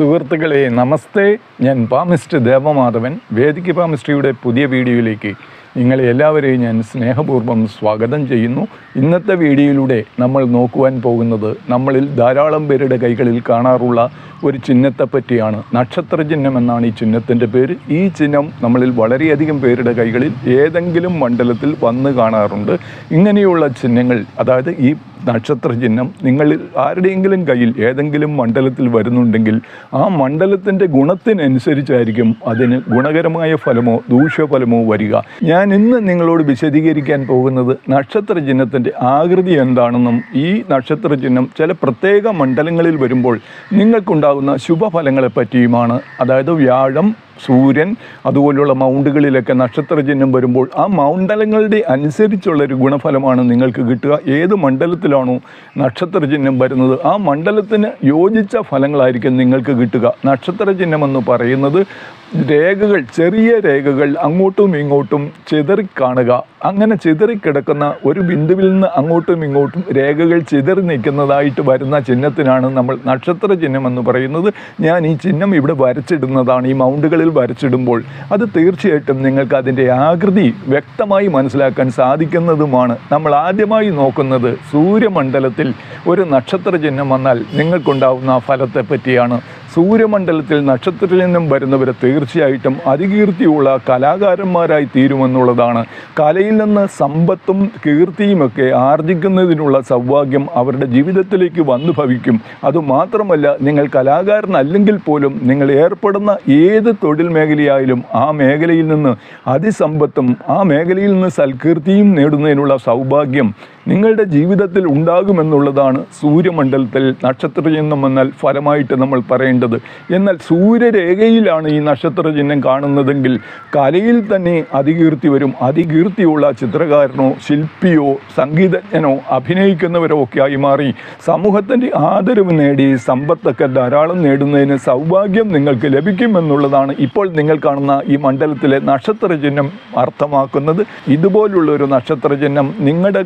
സുഹൃത്തുക്കളെ നമസ്തേ. ഞാൻ പാമിസ്റ്റ് ദേവമാധവൻ. വേദിക്ക് പാമിസ്ട്രിയുടെ പുതിയ വീഡിയോയിലേക്ക് നിങ്ങളെ എല്ലാവരെയും ഞാൻ സ്നേഹപൂർവം സ്വാഗതം ചെയ്യുന്നു. ഇന്നത്തെ വീഡിയോയിലൂടെ നമ്മൾ നോക്കുവാൻ പോകുന്നത് നമ്മളിൽ ധാരാളം പേരുടെ കൈകളിൽ കാണാറുള്ള ഒരു ചിഹ്നത്തെ പറ്റിയാണ്. നക്ഷത്ര ചിഹ്നം എന്നാണ് ഈ ചിഹ്നത്തിന്റെ പേര്. ഈ ചിഹ്നം നമ്മളിൽ വളരെയധികം പേരുടെ കൈകളിൽ ഏതെങ്കിലും മണ്ഡലത്തിൽ വന്ന് കാണാറുണ്ട്. ഇങ്ങനെയുള്ള ചിഹ്നങ്ങൾ അതായത് ഈ നക്ഷത്ര ചിഹ്നം നിങ്ങൾ ആരുടെയെങ്കിലും കയ്യിൽ ഏതെങ്കിലും മണ്ഡലത്തിൽ വരുന്നുണ്ടെങ്കിൽ ആ മണ്ഡലത്തിന്റെ ഗുണത്തിനനുസരിച്ചായിരിക്കും അതിന് ഗുണകരമായ ഫലമോ ദൂഷ്യഫലമോ വരിക. ഞാൻ ഇന്ന് നിങ്ങളോട് വിശദീകരിക്കാൻ പോകുന്നത് നക്ഷത്ര ചിഹ്നത്തിന്റെ ആകൃതി എന്താണെന്നും ഈ നക്ഷത്ര ചിഹ്നം ചില പ്രത്യേക മണ്ഡലങ്ങളിൽ വരുമ്പോൾ നിങ്ങൾക്കുണ്ടാകുന്ന ശുഭഫലങ്ങളെ പറ്റിയുമാണ് അതായത് വ്യാഴം സൂര്യൻ അതുപോലുള്ള മൗണ്ടുകളിലൊക്കെ നക്ഷത്രചിഹ്നം വരുമ്പോൾ ആ മൗണ്ടലങ്ങളുടെ അനുസരിച്ചുള്ള ഒരു ഗുണഫലമാണ് നിങ്ങൾക്ക് കിട്ടുക. ഏത് മണ്ഡലത്തിലാണോ നക്ഷത്രചിഹ്നം വരുന്നത് ആ മണ്ഡലത്തിന് യോജിച്ച ഫലങ്ങളായിരിക്കും നിങ്ങൾക്ക് കിട്ടുക. നക്ഷത്രചിഹ്നം എന്ന് പറയുന്നത് രേഖകൾ ചെറിയ രേഖകൾ അങ്ങോട്ടും ഇങ്ങോട്ടും ചിതറിക്കാണുക അങ്ങനെ ചിതറിക്കിടക്കുന്ന ഒരു ബിന്ദുവിൽ നിന്ന് അങ്ങോട്ടും ഇങ്ങോട്ടും രേഖകൾ ചിതറി നിൽക്കുന്നതായിട്ട് വരുന്ന ചിഹ്നത്തിനാണ് നമ്മൾ നക്ഷത്ര ചിഹ്നം എന്ന് പറയുന്നത്. ഞാൻ ഈ ചിഹ്നം ഇവിടെ വരച്ചിടുന്നതാണ് ഈ മൗണ്ടുകളിൽ വരച്ചിടുമ്പോൾ. അത് തീർച്ചയായിട്ടും നിങ്ങൾക്ക് അതിന്റെ ആകൃതി വ്യക്തമായി മനസ്സിലാക്കാൻ സാധിക്കുന്നതുമാണ്. നമ്മൾ ആദ്യമായി നോക്കുന്നത് സൂര്യമണ്ഡലത്തിൽ ഒരു നക്ഷത്ര ചിഹ്നം വന്നാൽ നിങ്ങൾക്കുണ്ടാവുന്ന ഫലത്തെ പറ്റിയാണ് സൂര്യമണ്ഡലത്തിൽ നക്ഷത്രത്തിൽ നിന്നും വരുന്നവർ തീർച്ചയായിട്ടും അതികീർത്തിയുള്ള കലാകാരന്മാരായി തീരുമെന്നുള്ളതാണ്. കലയിൽ നിന്ന് സമ്പത്തും കീർത്തിയുമൊക്കെ ആർജിക്കുന്നതിനുള്ള സൗഭാഗ്യം അവരുടെ ജീവിതത്തിലേക്ക് വന്നു ഭവിക്കും. അതുമാത്രമല്ല നിങ്ങൾ കലാകാരനല്ലെങ്കിൽ പോലും നിങ്ങൾ ഏർപ്പെടുന്ന ഏത് തൊഴിൽ മേഖലയായാലും ആ മേഖലയിൽ നിന്ന് അതിസമ്പത്തും ആ മേഖലയിൽ നിന്ന് സൽകീർത്തിയും നേടുന്നതിനുള്ള സൗഭാഗ്യം നിങ്ങളുടെ ജീവിതത്തിൽ ഉണ്ടാകുമെന്നുള്ളതാണ് സൂര്യമണ്ഡലത്തിൽ നക്ഷത്രചിഹ്നം എന്നാൽ ഫലമായിട്ട് നമ്മൾ പറയേണ്ടത്. എന്നാൽ സൂര്യരേഖയിലാണ് ഈ നക്ഷത്രചിഹ്നം കാണുന്നതെങ്കിൽ കലയിൽ തന്നെ അതികീർത്തി വരും. അതികീർത്തിയുള്ള ചിത്രകാരനോ ശില്പിയോ സംഗീതജ്ഞനോ അഭിനയിക്കുന്നവരോ ഒക്കെ ആയി മാറി. സമൂഹത്തിന്റെ ആദരവ് നേടി സമ്പത്തൊക്കെ ധാരാളം നേടുന്നതിന് സൗഭാഗ്യം നിങ്ങൾക്ക് ലഭിക്കുമെന്നുള്ളതാണ് ഇപ്പോൾ നിങ്ങൾ കാണുന്ന ഈ മണ്ഡലത്തിലെ നക്ഷത്രചിഹ്നം അർത്ഥമാക്കുന്നത്. ഇതുപോലുള്ള ഒരു നക്ഷത്ര നിങ്ങളുടെ നിങ്ങളുടെ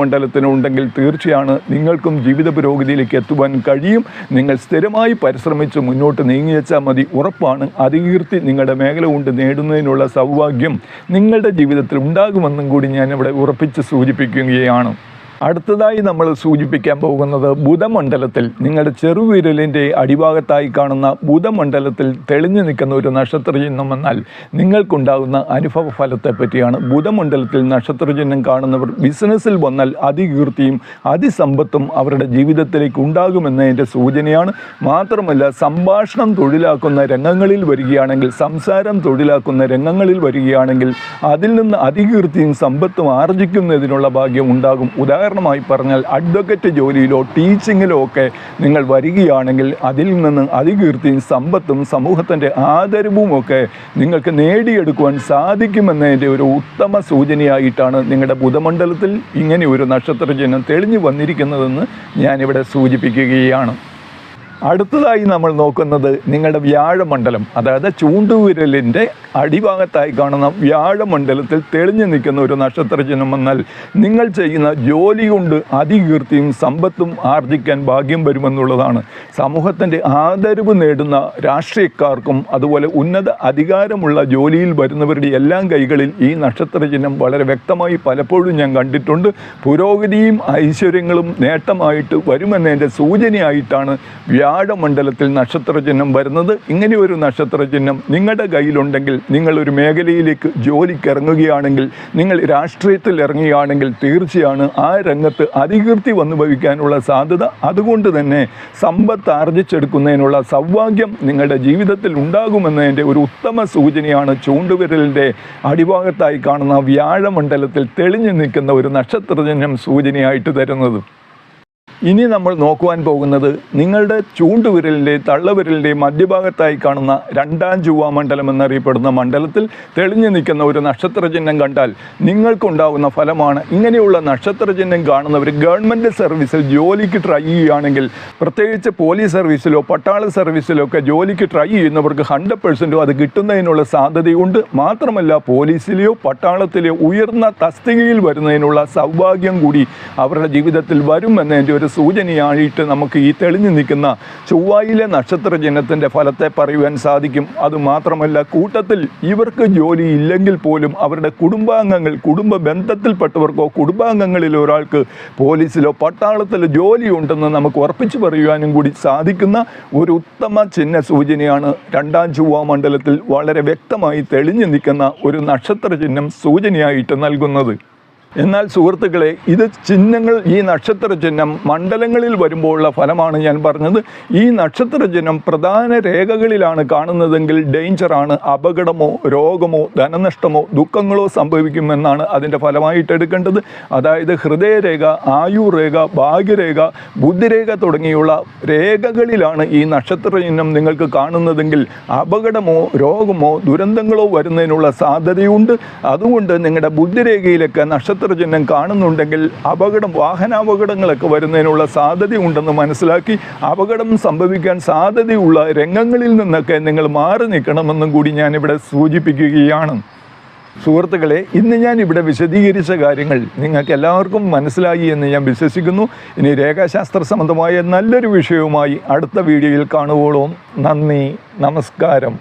സൂര്യമണ്ഡലത്തിനുണ്ടെങ്കിൽ തീർച്ചയാണ് നിങ്ങൾക്കും ജീവിത പുരോഗതിയിലേക്ക് എത്തുവാൻ കഴിയും. നിങ്ങൾ സ്ഥിരമായി പരിശ്രമിച്ച് മുന്നോട്ട് നീങ്ങി വെച്ചാൽ മതി. ഉറപ്പാണ്. അതികീർത്തി നിങ്ങളുടെ മേഖല കൊണ്ട് നേടുന്നതിനുള്ള സൗഭാഗ്യം നിങ്ങളുടെ ജീവിതത്തിൽ ഉണ്ടാകുമെന്നും കൂടി ഞാൻ ഇവിടെ ഉറപ്പിച്ച് സൂചിപ്പിക്കുകയാണ്. അടുത്തതായി നമ്മൾ സൂചിപ്പിക്കാൻ പോകുന്നത് ബുധമണ്ഡലത്തിൽ നിങ്ങളുടെ ചെറുവിരലിന്റെ അടിഭാഗത്തായി കാണുന്ന ബുധമണ്ഡലത്തിൽ തെളിഞ്ഞു നിൽക്കുന്ന ഒരു നക്ഷത്ര ചിഹ്നം എന്നാൽ നിങ്ങൾക്കുണ്ടാകുന്ന അനുഭവ ഫലത്തെ പറ്റിയാണ് ബുധമണ്ഡലത്തിൽ നക്ഷത്ര ചിഹ്നം കാണുന്നവർ ബിസിനസ്സിൽ വന്നാൽ അതികീർത്തിയും അതിസമ്പത്തും അവരുടെ ജീവിതത്തിലേക്ക് ഉണ്ടാകുമെന്നതിന്റെ സൂചനയാണ്. മാത്രമല്ല സംഭാഷണം തൊഴിലാക്കുന്ന രംഗങ്ങളിൽ വരികയാണെങ്കിൽ സംസാരം തൊഴിലാക്കുന്ന രംഗങ്ങളിൽ വരികയാണെങ്കിൽ അതിൽ നിന്ന് അതികീർത്തിയും സമ്പത്തും ആർജിക്കുന്നതിനുള്ള ഭാഗ്യം ഉണ്ടാകും. ഉദാഹരണം ഉദാഹരണമായി പറഞ്ഞാൽ അഡ്വക്കറ്റ് ജോലിയിലോ ടീച്ചിങ്ങിലോ ഒക്കെ നിങ്ങൾ വരികയാണെങ്കിൽ അതിൽ നിന്ന് അതികീർത്തിയും സമ്പത്തും സമൂഹത്തിന്റെ ആദരവും ഒക്കെ നിങ്ങൾക്ക് നേടിയെടുക്കുവാൻ സാധിക്കുമെന്നതിന്റെ ഒരു ഉത്തമ സൂചനയായിട്ടാണ് നിങ്ങളുടെ ബുധമണ്ഡലത്തിൽ ഇങ്ങനെ ഒരു നക്ഷത്ര ചിഹ്നം തെളിഞ്ഞു വന്നിരിക്കുന്നതെന്ന് ഞാനിവിടെ സൂചിപ്പിക്കുകയാണ്. അടുത്തതായി നമ്മൾ നോക്കുന്നത് നിങ്ങളുടെ വ്യാഴമണ്ഡലം അതായത് ചൂണ്ടുവിരലിന്റെ അടിഭാഗത്തായി കാണുന്ന വ്യാഴമണ്ഡലത്തിൽ തെളിഞ്ഞു നിൽക്കുന്ന ഒരു നക്ഷത്ര ചിഹ്നം വന്നാൽ നിങ്ങൾ ചെയ്യുന്ന ജോലി കൊണ്ട് അതികീർത്തിയും സമ്പത്തും ആർജിക്കാൻ ഭാഗ്യം വരുമെന്നുള്ളതാണ്. സമൂഹത്തിന്റെ ആദരവ് നേടുന്ന രാഷ്ട്രീയക്കാർക്കും അതുപോലെ ഉന്നത അധികാരമുള്ള ജോലിയിൽ വരുന്നവരുടെ എല്ലാം കൈകളിൽ ഈ നക്ഷത്ര ചിഹ്നം വളരെ വ്യക്തമായി പലപ്പോഴും ഞാൻ കണ്ടിട്ടുണ്ട്. പുരോഗതിയും ഐശ്വര്യങ്ങളും നേട്ടമായിട്ട് വരുമെന്നതിന്റെ സൂചനയായിട്ടാണ് വ്യാഴമണ്ഡലത്തിൽ നക്ഷത്ര ചിഹ്നം വരുന്നത് ഇങ്ങനെ ഒരു നക്ഷത്ര ചിഹ്നം നിങ്ങളുടെ കയ്യിലുണ്ടെങ്കിൽ നിങ്ങളൊരു മേഖലയിലേക്ക് ജോലിക്ക് ഇറങ്ങുകയാണെങ്കിൽ നിങ്ങൾ രാഷ്ട്രീയത്തിൽ ഇറങ്ങുകയാണെങ്കിൽ തീർച്ചയാണ് ആ രംഗത്ത് അതികീർത്തി വന്നു ഭവിക്കാനുള്ള സാധ്യത. അതുകൊണ്ട് തന്നെ സമ്പത്ത് ആർജിച്ചെടുക്കുന്നതിനുള്ള സൗഭാഗ്യം നിങ്ങളുടെ ജീവിതത്തിൽ ഉണ്ടാകുമെന്നതിന്റെ ഒരു ഉത്തമ സൂചനയാണ് ചൂണ്ടുവിരലിന്റെ അടിഭാഗത്തായി കാണുന്ന വ്യാഴമണ്ഡലത്തിൽ തെളിഞ്ഞു നിൽക്കുന്ന ഒരു നക്ഷത്രചിഹ്നം സൂചനയായിട്ട് തരുന്നത്. ഇനി നമ്മൾ നോക്കുവാൻ പോകുന്നത് നിങ്ങളുടെ ചൂണ്ടുവിരലിന്റെ തള്ളവിരലിന്റെ മധ്യഭാഗത്തായി കാണുന്ന രണ്ടാം ചുവാ മണ്ഡലം എന്നറിയപ്പെടുന്ന മണ്ഡലത്തിൽ തെളിഞ്ഞു നിൽക്കുന്ന ഒരു നക്ഷത്ര ചിഹ്നം കണ്ടാൽ നിങ്ങൾക്കുണ്ടാകുന്ന ഫലമാണ് ഇങ്ങനെയുള്ള നക്ഷത്ര ചിഹ്നം കാണുന്നവർ ഗവൺമെന്റ് സർവീസിൽ ജോലിക്ക് ട്രൈ ചെയ്യുകയാണെങ്കിൽ പ്രത്യേകിച്ച് പോലീസ് സർവീസിലോ പട്ടാള സർവീസിലോ ഒക്കെ ജോലിക്ക് ട്രൈ ചെയ്യുന്നവർക്ക് ഹൺഡ്രഡ് പെർസെന്റും അത് കിട്ടുന്നതിനുള്ള സാധ്യതയുണ്ട്. മാത്രമല്ല പോലീസിലെയോ പട്ടാളത്തിലെയോ ഉയർന്ന തസ്തികയിൽ വരുന്നതിനുള്ള സൗഭാഗ്യം കൂടി അവരുടെ ജീവിതത്തിൽ വരുമെന്നതിന്റെ ഒരു സൂചനയായിട്ട് നമുക്ക് ഈ തെളിഞ്ഞു നിൽക്കുന്ന ചൊവ്വായിലെ നക്ഷത്ര ചിഹ്നത്തിന്റെ ഫലത്തെ പറയുവാൻ സാധിക്കും. അതുമാത്രമല്ല കൂട്ടത്തിൽ ഇവർക്ക് ജോലി ഇല്ലെങ്കിൽ പോലും അവരുടെ കുടുംബാംഗങ്ങൾ കുടുംബ ബന്ധത്തിൽപ്പെട്ടവർക്കോ കുടുംബാംഗങ്ങളിൽ ഒരാൾക്ക് പോലീസിലോ പട്ടാളത്തിലോ ജോലി ഉണ്ടെന്ന് നമുക്ക് ഉറപ്പിച്ചു പറയുവാനും കൂടി സാധിക്കുന്ന ഒരു ഉത്തമ ചിഹ്ന സൂചനയാണ് രണ്ടാം ചൊവ്വ മണ്ഡലത്തിൽ വളരെ വ്യക്തമായി തെളിഞ്ഞു നിൽക്കുന്ന ഒരു നക്ഷത്ര ചിഹ്നം സൂചനയായിട്ട് നൽകുന്നത്. എന്നാൽ സുഹൃത്തുക്കളെ ഇത് ചിഹ്നങ്ങൾ ഈ നക്ഷത്ര ചിഹ്നം മണ്ഡലങ്ങളിൽ വരുമ്പോഴുള്ള ഫലമാണ് ഞാൻ പറഞ്ഞത്. ഈ നക്ഷത്ര ചിഹ്നം പ്രധാന രേഖകളിലാണ് കാണുന്നതെങ്കിൽ ഡേഞ്ചറാണ് അപകടമോ രോഗമോ ധനനഷ്ടമോ ദുഃഖങ്ങളോ സംഭവിക്കുമെന്നാണ് അതിന്റെ ഫലമായിട്ട് എടുക്കേണ്ടത്. അതായത് ഹൃദയരേഖ ആയുർരേഖ ഭാഗ്യരേഖ ബുദ്ധിരേഖ തുടങ്ങിയുള്ള രേഖകളിലാണ് ഈ നക്ഷത്ര ചിഹ്നം നിങ്ങൾക്ക് കാണുന്നതെങ്കിൽ അപകടമോ രോഗമോ ദുരന്തങ്ങളോ വരുന്നതിനുള്ള സാധ്യതയുണ്ട്. അതുകൊണ്ട് നിങ്ങളുടെ ബുദ്ധിരേഖയിലൊക്കെ നക്ഷത്ര ചിഹ്നം കാണുന്നുണ്ടെങ്കിൽ അപകടം വാഹനാപകടങ്ങളൊക്കെ വരുന്നതിനുള്ള സാധ്യതയുണ്ടെന്ന് മനസ്സിലാക്കി അപകടം സംഭവിക്കാൻ സാധ്യതയുള്ള രംഗങ്ങളിൽ നിന്നൊക്കെ നിങ്ങൾ മാറി നിൽക്കണമെന്നും കൂടി ഞാനിവിടെ സൂചിപ്പിക്കുകയാണ്. സുഹൃത്തുക്കളെ ഇന്ന് ഞാൻ ഇവിടെ വിശദീകരിച്ച കാര്യങ്ങൾ നിങ്ങൾക്ക് എല്ലാവർക്കും മനസ്സിലായി എന്ന് ഞാൻ വിശ്വസിക്കുന്നു. ഇനി രേഖാശാസ്ത്ര സംബന്ധമായ നല്ലൊരു വിഷയവുമായി അടുത്ത വീഡിയോയിൽ കാണുവോളും. നന്ദി നമസ്കാരം.